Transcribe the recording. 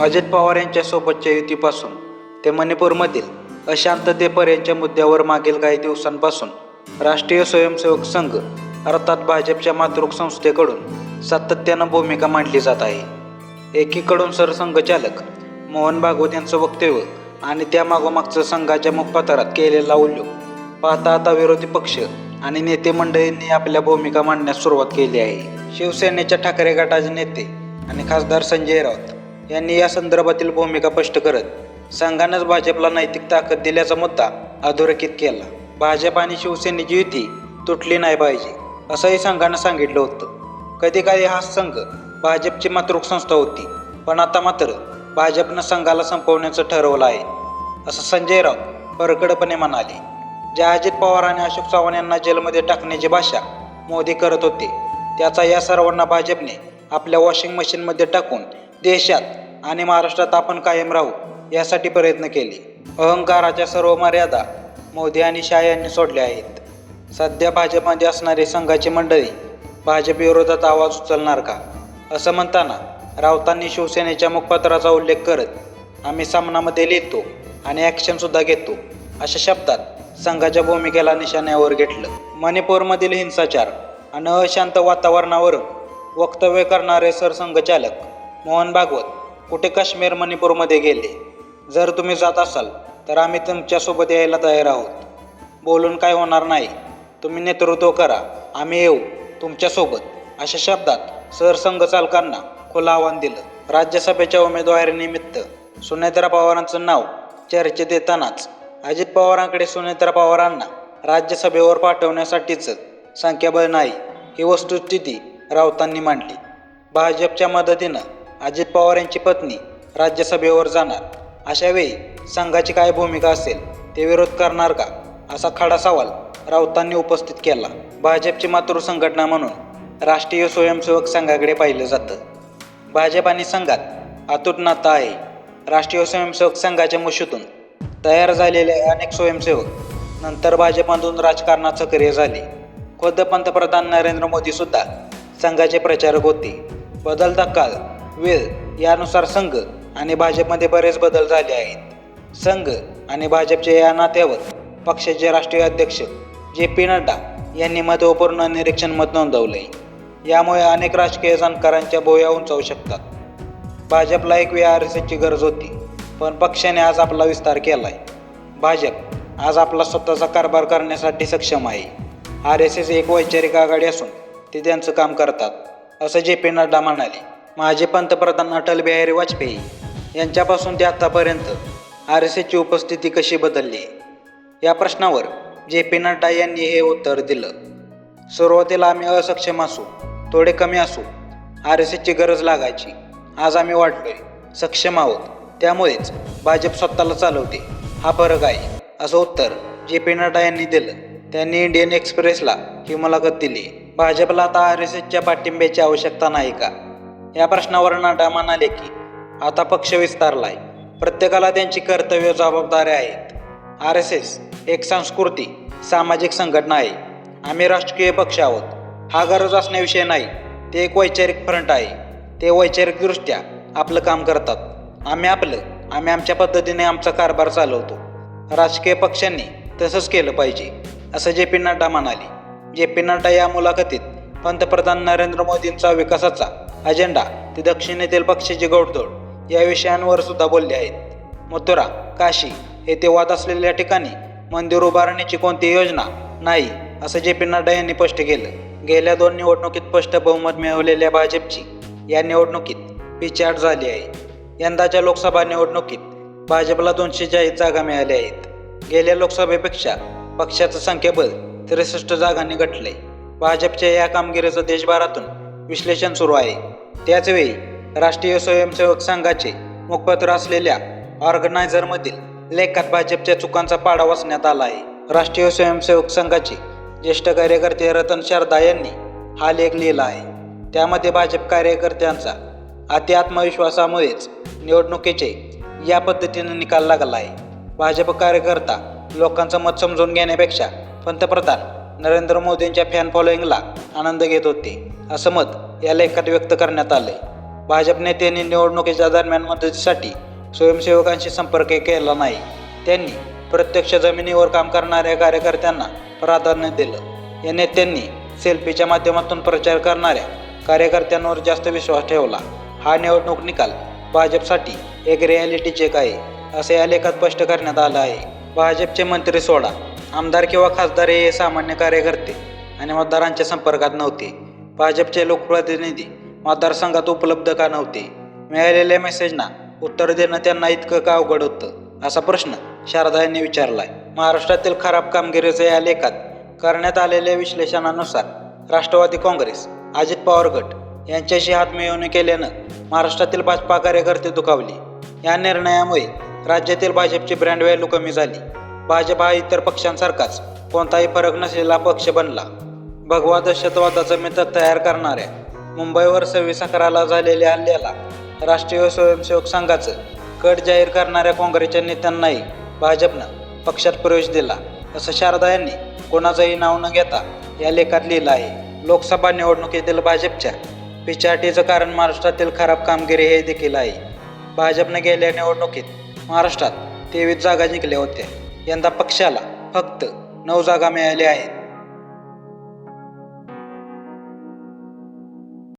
अजित पवार यांच्यासोबतच्या युतीपासून ते मणिपूरमधील अशांततेपर्यंतच्या मुद्द्यावर मागील काही दिवसांपासून राष्ट्रीय स्वयंसेवक संघ अर्थात भाजपच्या मातृक संस्थेकडून सातत्यानं भूमिका मांडली जात आहे. एकीकडून सरसंघचालक मोहन भागवत यांचं वक्तव्य आणि त्या मागोमागचं संघाच्या मुखपात्रात केलेला उल्लेख पाहता आता विरोधी पक्ष आणि नेते मंडळींनी आपल्या भूमिका मांडण्यास सुरुवात केली आहे. शिवसेनेच्या ठाकरे गटाचे नेते आणि खासदार संजय राऊत यांनी या संदर्भातील भूमिका स्पष्ट करत संघानंच भाजपला नैतिक ताकद दिल्याचा मुद्दा अधोरेखित केला. भाजप आणि शिवसेनेची युती तुटली नाही पाहिजे असंही संघानं सांगितलं होतं. कधी कधी हा संघ भाजपची मातृक संस्था होती पण आता मात्र भाजपनं संघाला संपवण्याचं ठरवलं आहे असं संजय राऊत परकडपणे म्हणाले. ज्या अजित पवार आणि अशोक चव्हाण यांना जेलमध्ये टाकण्याची भाषा मोदी करत होते. त्याचा या सर्वांना भाजपने आपल्या वॉशिंग मशीनमध्ये टाकून देशात आणि महाराष्ट्रात आपण कायम राहू यासाठी प्रयत्न केले. अहंकाराच्या सर्व मर्यादा मोदी आणि शाह यांनी सोडल्या आहेत. सध्या भाजपमध्ये असणारी संघाची मंडळी भाजपविरोधात आवाज उचलणार का? असं म्हणताना राऊतांनी शिवसेनेच्या मुखपत्राचा उल्लेख करत आम्ही सामनामध्ये लिहितो आणि ॲक्शनसुद्धा घेतो अशा शब्दात संघाच्या भूमिकेला निशाण्यावर घेतलं. मणिपूरमधील हिंसाचार आणि अशांत वातावरणावरून वक्तव्य करणारे सरसंघचालक मोहन भागवत कुठे काश्मीर मणिपूरमध्ये गेले. जर तुम्ही जात असाल तर आम्ही तुमच्यासोबत यायला तयार आहोत. बोलून काय होणार नाही. तुम्ही नेतृत्व करा. आम्ही येऊ. तुमच्यासोबत. अशा शब्दात सरसंघ चालकांना खुलं आव्हान दिलं. राज्यसभेच्या उमेदवारीनिमित्त सुनेत्रा पवारांचं नाव चर्चेत येतानाच अजित पवारांकडे सुनेत्रा पवारांना राज्यसभेवर पाठवण्यासाठीचं संख्याबळ नाही ही वस्तुस्थिती राऊतांनी मांडली. भाजपच्या मदतीनं अजित पवार यांची पत्नी राज्यसभेवर जाणार. अशावेळी संघाची काय भूमिका असेल ते विरोध करणार का? असा खडा सवाल राऊतांनी उपस्थित केला. भाजपची मातृ संघटना म्हणून राष्ट्रीय स्वयंसेवक संघाकडे पाहिलं जातं. भाजप आणि संघात अतूट नातं आहे. राष्ट्रीय स्वयंसेवक संघाच्या मुशीतून तयार झालेले अनेक स्वयंसेवक नंतर भाजपमधून राजकारणात सक्रिय झाले. खुद्द पंतप्रधान नरेंद्र मोदी सुद्धा संघाचे प्रचारक होते. बदलता काल वेळ यानुसार संघ आणि भाजपमध्ये बरेच बदल झाले आहेत. संघ आणि भाजपच्या या नात्यावर पक्षाचे राष्ट्रीय अध्यक्ष जे पी नड्डा यांनी महत्त्वपूर्ण निरीक्षण मत नोंदवले यामुळे अनेक राजकीय जाणकारांच्या बोया उंचावू शकतात. भाजपला एक वेळ आर एस एसची गरज होती पण पक्षाने आज आपला विस्तार केलाय. भाजप आज आपला स्वतःचा कारभार करण्यासाठी सक्षम आहे. आर एस एस एक वैचारिक आघाडी असून ते त्यांचं काम करतात असं जे पी नड्डा म्हणाले. माजी पंतप्रधान अटल बिहारी वाजपेयी यांच्यापासून ते आतापर्यंत आर एस एसची उपस्थिती कशी बदलली? या प्रश्नावर जे पी नड्डा यांनी हे उत्तर दिलं. सुरुवातीला आम्ही असक्षम असू थोडे कमी असू आर एस एसची गरज लागायची. आज आम्ही वाटलोय सक्षम आहोत. त्यामुळेच भाजप स्वतःला चालवते. हा फरक आहे असं उत्तर जे पी नड्डा यांनी दिलं. त्यांनी इंडियन एक्सप्रेसला ही मुलाखत दिली. भाजपला आता आर एस एसच्या पाठिंब्याची आवश्यकता नाही का? या प्रश्नावर नड्डा म्हणाले की आता पक्ष विस्तारलाय. प्रत्येकाला त्यांची कर्तव्य जबाबदाऱ्या आहेत. आर एस एस एक संस्कृती सामाजिक संघटना आहे. आम्ही राजकीय पक्ष आहोत. हा गरज असण्याविषयी नाही. ते एक वैचारिक फ्रंट आहे. ते वैचारिकदृष्ट्या आपलं काम करतात. आम्ही आपलं आम्ही आमच्या पद्धतीने आमचा कारभार चालवतो. राजकीय पक्षांनी तसंच केलं पाहिजे असं जे पी नड्डा म्हणाले. जे पी नड्डा या मुलाखतीत पंतप्रधान नरेंद्र मोदींचा विकासाचा अजेंडा ते दक्षिणेतील पक्षाची गोडतोड या विषयांवर सुद्धा बोलले आहेत. मथुरा काशी येथे वाद असलेल्या ठिकाणी मंदिर उभारण्याची कोणती योजना नाही असं जे पी नड्डा यांनी स्पष्ट केलं. गेल्या दोन निवडणुकीत स्पष्ट बहुमत मिळवलेल्या भाजपची या निवडणुकीत पिछाट झाली आहे. यंदाच्या लोकसभा निवडणुकीत भाजपला दोनशे चाळीस जागा मिळाल्या आहेत. गेल्या लोकसभेपेक्षा पक्षाचं संख्याबळ त्रेसष्ट जागांनी घटलंय. भाजपच्या या कामगिरीचं देशभरातून विश्लेषण सुरू आहे. त्याचवेळी राष्ट्रीय स्वयंसेवक संघाचे मुखपत्र असलेल्या ऑर्गनायझरमधील लेखात भाजपच्या चुकांचा पाडा वाचण्यात आला आहे. राष्ट्रीय स्वयंसेवक संघाचे ज्येष्ठ कार्यकर्ते रतन शारदा यांनी हा लेख लिहिला आहे. त्यामध्ये भाजप कार्यकर्त्यांचा अति आत्मविश्वासामुळेच निवडणुकीचे या पद्धतीने निकाल लागला आहे. भाजप कार्यकर्ता लोकांचं मत समजून घेण्यापेक्षा पंतप्रधान नरेंद्र मोदींच्या फॅन फॉलोईंगला आनंद घेत होते. असं मत या लेखात व्यक्त करण्यात आलंय. भाजप नेत्यांनी निवडणुकीच्या दरम्यान मदतीसाठी स्वयंसेवकांशी संपर्क केला नाही. त्यांनी प्रत्यक्ष जमिनीवर काम करणाऱ्या कार्यकर्त्यांना प्राधान्य दिलं. या नेत्यांनी सेल्फीच्या माध्यमातून प्रचार करणाऱ्या कार्यकर्त्यांवर जास्त विश्वास ठेवला. हा निवडणूक निकाल भाजपसाठी एक रियालिटी चेक आहे असे या लेखात स्पष्ट करण्यात आलं आहे. भाजपचे मंत्री सोडा. आमदार किंवा खासदार हे सामान्य कार्यकर्ते आणि मतदारांच्या संपर्कात नव्हते. भाजपचे लोकप्रतिनिधी मतदारसंघात उपलब्ध का नव्हते? मिळालेल्या मेसेजना उत्तर देणं त्यांना इतकं का अवघड होतं? असा प्रश्न शारदा यांनी विचारलाय. महाराष्ट्रातील खराब कामगिरीच्या या लेखात करण्यात आलेल्या विश्लेषणानुसार राष्ट्रवादी काँग्रेस अजित पवार गट यांच्याशी हात मिळवणी केल्यानं महाराष्ट्रातील भाजपा कार्यकर्ते दुखावली. या निर्णयामुळे राज्यातील भाजपची ब्रँड व्हॅल्यू कमी झाली. भाजप हा इतर पक्षांसारखाच कोणताही फरक नसलेला पक्ष बनला. भगवा दहशतवादाचं मित्र तयार करणाऱ्या मुंबईवर सव्वीस अकराला झालेल्या हल्ल्याला राष्ट्रीय स्वयंसेवक संघाचं कट जाहीर करणाऱ्या काँग्रेसच्या नेत्यांनाही भाजपनं पक्षात प्रवेश दिला असं शारदा यांनी कोणाचंही नाव न घेता या लेखात लिहिलं आहे. लोकसभा निवडणुकीतील भाजपच्या पिछाटीचं कारण महाराष्ट्रातील खराब कामगिरी हे देखील आहे. भाजपने गेल्या निवडणुकीत महाराष्ट्रात तेवीस जागा जिंकल्या होत्या. यंदा पक्षाला फक्त नऊ जागा मिळाल्या आहेत.